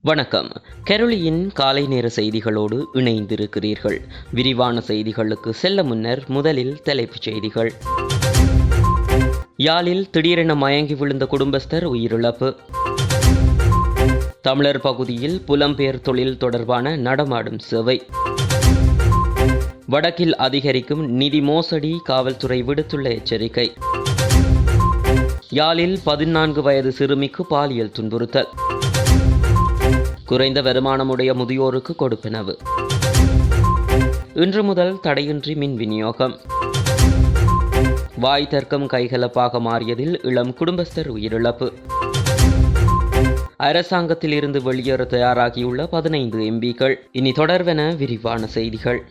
வணக்கம். கெரளியின் காலை நேர செய்திகளோடு இணைந்திருக்கிறீர்கள். விரிவான செய்திகளுக்கு செல்ல முன்னர் முதலில் தலைப்புச் செய்திகள். யாழில் திடீரென மயங்கி விழுந்த குடும்பஸ்தர் உயிரிழப்பு. தமிழர் பகுதியில் புலம்பெயர் தொழில் தொடர்பான நடமாடும் சேவை. வடக்கில் அதிகரிக்கும் நிதி மோசடி காவல்துறை விடுத்துள்ள எச்சரிக்கை. யாழில் பதினான்கு வயது சிறுமிக்கு பாலியல் துன்புறுத்தல். குறைந்த வருமானமுடைய முதியோருக்கு கொடுப்பனவு. இன்று முதல் தடையின்றி மின் விநியோகம். வாய் தர்க்கம் கைகலப்பாக மாறியதில் இளம் குடும்பஸ்தர் உயிரிழப்பு. அரசாங்கத்தில் இருந்து வெளியேற தயாராகியுள்ள பதினைந்து எம்பிக்கள். இனி தொடர்வென விரிவான செய்திகள்.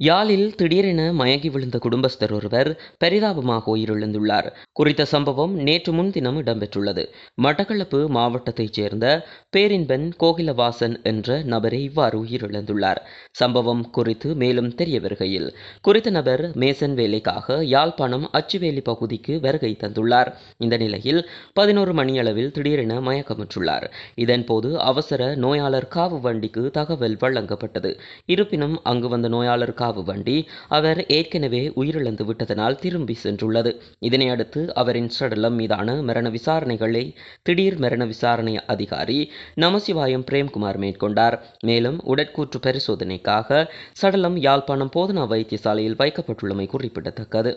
யாழில் திடீரென மயங்கி விழுந்த குடும்பஸ்தர் ஒருவர் பரிதாபமாக உயிரிழந்துள்ளார். குறித்த சம்பவம் நேற்று முன்தினம் இடம்பெற்றுள்ளது. மட்டக்களப்பு மாவட்டத்தைச் சேர்ந்த பேரின்பன் கோகிலவாசன் என்ற நபரை இவ்வாறு உயிரிழந்துள்ளார். சம்பவம் குறித்து மேலும் தெரிய வருகையில் குறித்த நபர் மேசன் வேலைக்காக யாழ்ப்பாணம் அச்சுவேலி பகுதிக்கு வருகை தந்துள்ளார். இந்த நிலையில் பதினோரு மணியளவில் திடீரென மயக்கமுற்றுள்ளார். இதன்போது அவசர நோயாளர் காவு வண்டிக்கு தகவல் வழங்கப்பட்டது. இருப்பினும் அங்கு வந்த நோயாளர் காவு வண்டி அவர் ஏற்கனவே உயிரிழந்து விட்டதனால் திரும்பி சென்றுள்ளது. இதனை அடுத்து அவரின் சடலம் மீதான மரண விசாரணைகளை திடீர் மரண விசாரணை அதிகாரி நமசிவாயம் பிரேம்குமார் மேற்கொண்டார். மேலும் உடற்கூற்று பரிசோதனைக்காக சடலம் யாழ்ப்பாணம் போதனா வைத்தியசாலையில் வைக்கப்பட்டுள்ளமை குறிப்பிடத்தக்கது.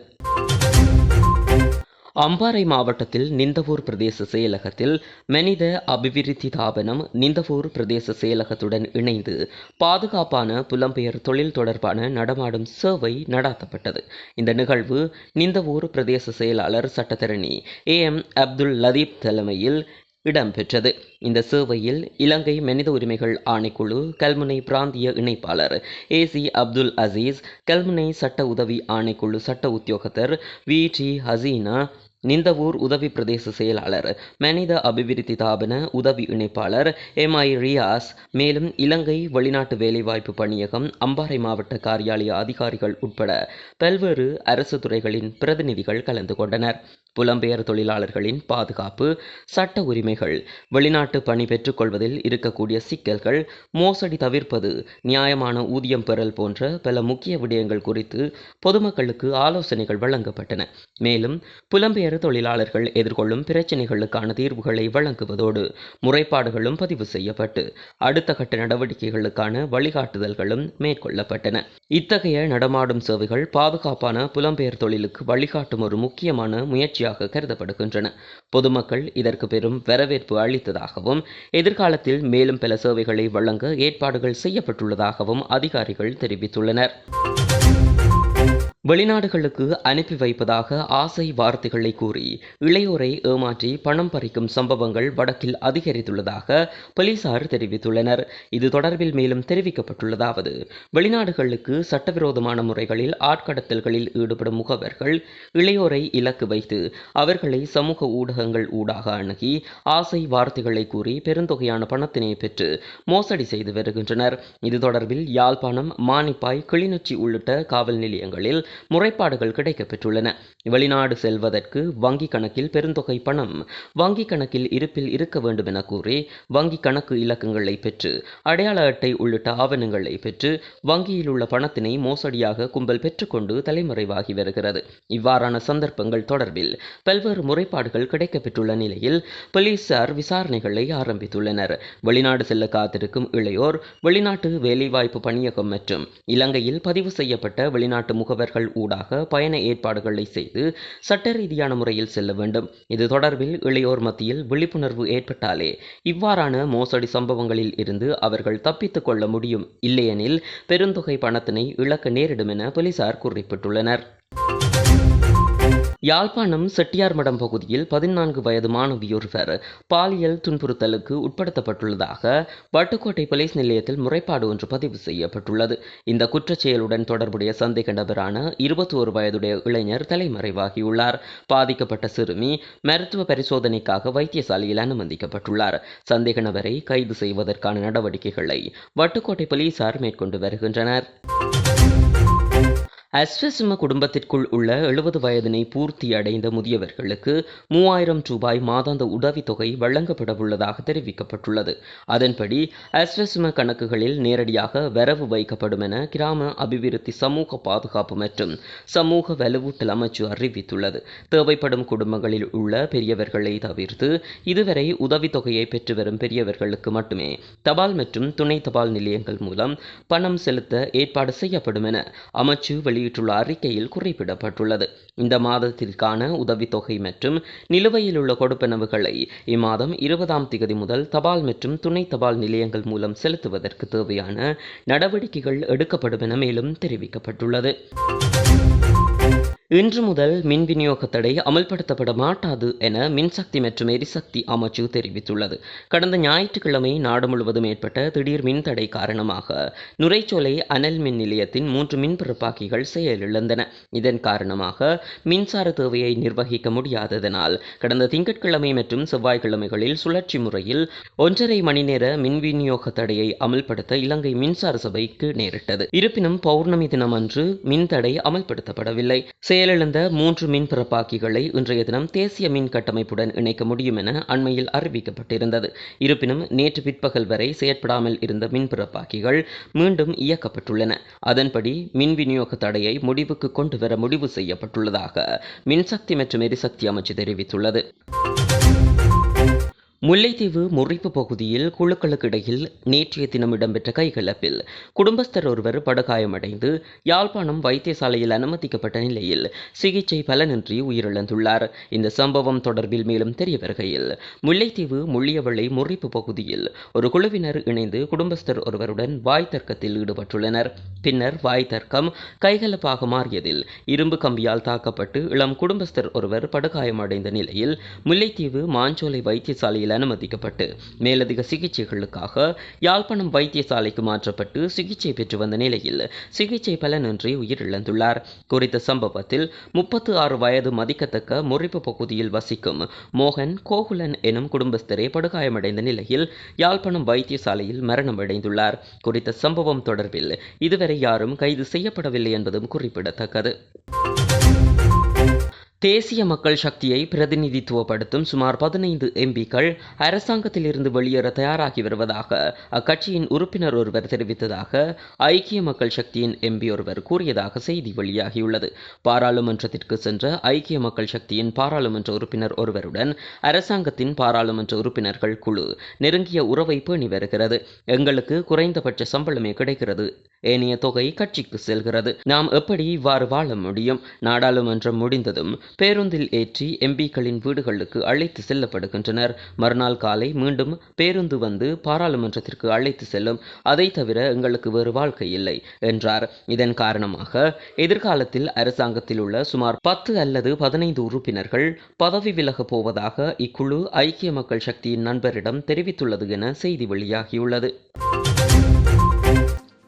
அம்பாறை மாவட்டத்தில் நிந்தவூர் பிரதேச செயலகத்தில் மனித அபிவிருத்தி தாபனம் நிந்தவூர் பிரதேச செயலகத்துடன் இணைந்து பாதுகாப்பான புலம்பெயர் தொழில் தொடர்பான நடமாடும் சேவை நடாத்தப்பட்டது. இந்த நிகழ்வு நிந்தவூர் பிரதேச செயலாளர் சட்டத்தரணி ஏ எம் அப்துல் லதீப் தலைமையில் இடம்பெற்றது. இந்த சேவையில் இலங்கை மனித உரிமைகள் ஆணைக்குழு கல்முனை பிராந்திய இணைப்பாளர் ஏ சி அப்துல் அசீஸ் கல்முனை சட்ட உதவி ஆணைக்குழு சட்ட உத்தியோகத்தர் வி டி ஹசீனா நிந்தவூர் உதவி பிரதேச செயலாளர் மனித அபிவிருத்தி தாபன உதவி இணைப்பாளர் எம் ஐ ரியாஸ் மேலும் இலங்கை வெளிநாட்டு வேலைவாய்ப்பு பணியகம் அம்பாறை மாவட்ட காரியாலய அதிகாரிகள் உட்பட பல்வேறு அரசு துறைகளின் பிரதிநிதிகள் கலந்து கொண்டனர். புலம்பெயர் தொழிலாளர்களின் பாதுகாப்பு சட்ட உரிமைகள் வெளிநாட்டு பணி பெற்றுக்கொள்வதில் இருக்கக்கூடிய சிக்கல்கள் மோசடி தவிர்ப்பது நியாயமான ஊதியம் பெறல் போன்ற பல முக்கிய விடயங்கள் குறித்து பொதுமக்களுக்கு ஆலோசனைகள் வழங்கப்பட்டன. மேலும் புலம்பெயர் தொழிலாளர்கள் எதிர்கொள்ளும் பிரச்சினைகளுக்கான தீர்வுகளை வழங்குவதோடு முறைப்பாடுகளும் பதிவு செய்யப்பட்டு அடுத்த கட்ட நடவடிக்கைகளுக்கான வழிகாட்டுதல்களும் மேற்கொள்ளப்பட்டன. இத்தகைய நடமாடும் சேவைகள் பாதுகாப்பான புலம்பெயர் தொழிலுக்கு வழிகாட்டும் ஒரு முக்கியமான முயற்சியாக கருதப்படுகின்றன. பொதுமக்கள் இதற்கு பெரும் வரவேற்பு அளித்ததாகவும் எதிர்காலத்தில் மேலும் பல சேவைகளை வழங்க ஏற்பாடுகள் செய்யப்பட்டுள்ளதாகவும் அதிகாரிகள் தெரிவித்துள்ளனர். வெளிநாடுகளுக்கு அனுப்பி வைப்பதாக ஆசை வார்த்தைகளை கூறி இளையோரை ஏமாற்றி பணம் பறிக்கும் சம்பவங்கள் வடக்கில் அதிகரித்துள்ளதாக போலீசார் தெரிவித்துள்ளனர். இது தொடர்பில் மேலும் தெரிவிக்கப்பட்டுள்ளதாவது வெளிநாடுகளுக்கு சட்டவிரோதமான முறைகளில் ஆட்கடத்தல்களில் ஈடுபடும் முகவர்கள் இளையோரை இலக்கு வைத்து அவர்களை சமூக ஊடகங்கள் ஊடாக அணுகி ஆசை வார்த்தைகளை கூறி பெருந்தொகையான பணத்தினை பெற்று மோசடி செய்து வருகின்றனர். இது தொடர்பில் யாழ்ப்பாணம் மானிப்பாய் கிளிநொச்சி உள்ளிட்ட காவல் நிலையங்களில் முறைப்பாடுகள் கிடைக்கப்பெற்றுள்ளன. வெளிநாடு செல்வதற்கு வங்கி கணக்கில் பெருந்தொகை பணம். வங்கி கணக்கில் இருப்பில் இருக்க வேண்டும் என கூறி வங்கி கணக்கு இலக்கங்களை பெற்று அடையாள அட்டை உள்ளிட்ட ஆவணங்களை பெற்று வங்கியில் உள்ள பணத்தினை மோசடியாக கும்பல் பெற்றுக்கொண்டு தலைமறைவாகி வருகிறது. இவ்வாறான சந்தர்ப்பங்கள் தொடர்பில் பல்வேறு முறைப்பாடுகள் கிடைக்கப்பெற்றுள்ள நிலையில் போலீசார் விசாரணைகளை ஆரம்பித்துள்ளனர். வெளிநாடு செல்ல காத்திருக்கும் இளையோர் வெளிநாட்டு வேலைவாய்ப்பு பணியகம் மற்றும் இலங்கையில் பதிவு செய்யப்பட்ட வெளிநாட்டு முகவர்கள் ஊடாக பயண ஏற்பாடுகளை செய்து சட்ட ரீதியான முறையில் செல்ல வேண்டும். இது தொடர்பில் இளையோர் மத்தியில் விழிப்புணர்வு ஏற்பட்டாலே இவ்வாறான மோசடி சம்பவங்களில் இருந்து அவர்கள் தப்பித்துக் கொள்ள முடியும். இல்லையெனில் பெருந்தொகை பணத்தினை இழக்க நேரிடும் என போலீசார் குறிப்பிட்டுள்ளனர். யாழ்ப்பாணம் செட்டியார்மடம் பகுதியில் பதினான்கு வயது மாணவியொருவர் பாலியல் துன்புறுத்தலுக்கு உட்படுத்தப்பட்டுள்ளதாக வட்டுக்கோட்டை போலீஸ் நிலையத்தில் முறைப்பாடு ஒன்று பதிவு செய்யப்பட்டுள்ளது. இந்த குற்றச்செயலுடன் தொடர்புடைய சந்தேக நபரான இருபத்தி ஒரு வயதுடைய இளைஞர் தலைமறைவாகியுள்ளார். பாதிக்கப்பட்ட சிறுமி மருத்துவ பரிசோதனைக்காக வைத்தியசாலையில் அனுமதிக்கப்பட்டுள்ளார். சந்தேக நபரை கைது செய்வதற்கான நடவடிக்கைகளை வட்டுக்கோட்டை போலீசார் மேற்கொண்டு வருகின்றனர். அஸ்வசும குடும்பத்திற்குள் உள்ள எழுபது வயதினை பூர்த்தி அடைந்த முதியவர்களுக்கு மூவாயிரம் ரூபாய் மாதாந்த உதவித்தொகை வழங்கப்பட உள்ளதாக தெரிவிக்கப்பட்டுள்ளது. அதன்படி அஸ்வசும கணக்குகளில் நேரடியாக வரவு வைக்கப்படும் என கிராம அபிவிருத்தி சமூக பாதுகாப்பு மற்றும் சமூக வலுவூட்டல் அமைச்சு அறிவித்துள்ளது. தேவைப்படும் குடும்பங்களில் உள்ள பெரியவர்களை தவிர்த்து இதுவரை உதவித்தொகையை பெற்று வரும் பெரியவர்களுக்கு மட்டுமே தபால் மற்றும் துணை தபால் நிலையங்கள் மூலம் பணம் செலுத்த ஏற்பாடு செய்யப்படும் என அமைச்சு வெளி வெளியிட்டுள்ள அறிக்கையில் குறிப்பிடப்பட்டுள்ளது. இந்த மாதத்திற்கான உதவித்தொகை மற்றும் நிலுவையில் உள்ள கொடுப்பனவுகளை இம்மாதம் இருபதாம் திகதி முதல் தபால் மற்றும் துணை தபால் நிலையங்கள் மூலம் செலுத்துவதற்கு தேவையான நடவடிக்கைகள் எடுக்கப்படும் என மேலும் தெரிவிக்கப்பட்டுள்ளது. இன்று முதல் மின் விநியோக தடை அமல்படுத்தப்பட மாட்டாது என மின்சக்தி மற்றும் எரிசக்தி அமைச்சு தெரிவித்துள்ளது. கடந்த ஞாயிற்றுக்கிழமை நாடு முழுவதும் ஏற்பட்ட திடீர் மின் தடை காரணமாக நுரைச்சோலை அனல் மின் நிலையத்தின் மூன்று மின் பிறப்பாக்கிகள் செயலிழந்தன. இதன் காரணமாக மின்சார தேவையை நிர்வகிக்க முடியாததனால் கடந்த திங்கட்கிழமை மற்றும் செவ்வாய்க்கிழமைகளில் சுழற்சி முறையில் ஒன்றரை மணி நேர மின் விநியோக தடையை அமல்படுத்த இலங்கை மின்சார சபைக்கு நேரிட்டது. இருப்பினும் பௌர்ணமி தினமன்று மின் தடை அமல்படுத்தப்படவில்லை. செயலிழந்த மூன்று மின் பிறப்பாக்கிகளை இன்றைய தினம் தேசிய மின் கட்டமைப்புடன் இணைக்க முடியும் என அண்மையில் அறிவிக்கப்பட்டிருந்தது. இருப்பினும் நேற்று பிற்பகல் வரை செயற்படாமல் இருந்த மின் பிறப்பாக்கிகள் மீண்டும் இயக்கப்பட்டுள்ளன. அதன்படி மின் விநியோக தடையை முடிவுக்கு கொண்டு வர முடிவு செய்யப்பட்டுள்ளதாக மின்சக்தி மற்றும் எரிசக்தி அமைச்சு தெரிவித்துள்ளது. முல்லைத்தீவு முறிப்பு பகுதியில் குழுக்களுக்கு இடையில் நேற்றைய தினம் இடம்பெற்ற கைகலப்பில் குடும்பஸ்தர் ஒருவர் படுகாயமடைந்து யாழ்ப்பாணம் வைத்தியசாலையில் அனுமதிக்கப்பட்ட நிலையில் சிகிச்சை பலனின்றி உயிரிழந்துள்ளார். இந்த சம்பவம் தொடர்பில் மேலும் தெரிய வருகையில் முல்லைத்தீவு முள்ளியவளை முறிப்பு பகுதியில் ஒரு குழுவினர் இணைந்து குடும்பஸ்தர் ஒருவருடன் வாய் தர்க்கத்தில் ஈடுபட்டுள்ளனர். பின்னர் வாய் தர்க்கம் கைகலப்பாக மாறியதில் இரும்பு கம்பியால் தாக்கப்பட்டு இளம் குடும்பஸ்தர் ஒருவர் படுகாயமடைந்த நிலையில் முல்லைத்தீவு மாஞ்சோலை வைத்தியசாலையில் சிகிச்சையில் அனுமதிக்கப்பட்டு மேலதிக சிகிச்சைகளுக்காக யாழ்ப்பாணம் வைத்தியசாலைக்கு மாற்றப்பட்டு சிகிச்சை பெற்று வந்த நிலையில் சிகிச்சை பலனின்றி உயிரிழந்துள்ளார். குறித்த சம்பவத்தில் முப்பத்து ஆறு வயது மதிக்கத்தக்க முறிப்பு பகுதியில் வசிக்கும் மோகன் கோகுலன் எனும் குடும்பஸ்தரே படுகாயமடைந்த நிலையில் யாழ்ப்பாணம் வைத்தியசாலையில் மரணமடைந்துள்ளார். குறித்த சம்பவம் தொடர்பில் இதுவரை யாரும் கைது செய்யப்படவில்லை என்பதும் குறிப்பிடத்தக்கது. தேசிய மக்கள் சக்தியை பிரதிநிதித்துவப்படுத்தும் சுமார் பதினைந்து எம்பிக்கள் அரசாங்கத்திலிருந்து வெளியேற தயாராகி வருவதாக அக்கட்சியின் உறுப்பினர் ஒருவர் தெரிவித்ததாக ஐக்கிய மக்கள் சக்தியின் எம்பி ஒருவர் கூறியதாக செய்தி வெளியாகியுள்ளது. பாராளுமன்றத்திற்கு சென்ற ஐக்கிய மக்கள் சக்தியின் பாராளுமன்ற உறுப்பினர் ஒருவருடன் அரசாங்கத்தின் பாராளுமன்ற உறுப்பினர்கள் குழு நெருங்கிய உறவை பேணி வருகிறது. எங்களுக்கு குறைந்தபட்ச சம்பளமே கிடைக்கிறது. ஏனைய தொகை கட்சிக்கு செல்கிறது. நாம் எப்படி இவ்வாறு வாழ முடியும்? நாடாளுமன்றம் முடிந்ததும் பேருந்தில் ஏற்றி எம்பிக்களின் வீடுகளுக்கு அழைத்து செல்லப்படுகின்றனர். மறுநாள் காலை மீண்டும் பேருந்து வந்து பாராளுமன்றத்திற்கு அழைத்து செல்லும். அதை தவிர எங்களுக்கு வேறு வாழ்க்கை இல்லை என்றார். இதன் காரணமாக எதிர்காலத்தில் அரசாங்கத்தில் உள்ள சுமார் பத்து அல்லது பதினைந்து உறுப்பினர்கள் பதவி விலகப் போவதாக இக்குழு ஐக்கிய மக்கள் சக்தியின் நண்பரிடம் தெரிவித்துள்ளது என செய்தி வெளியாகியுள்ளது.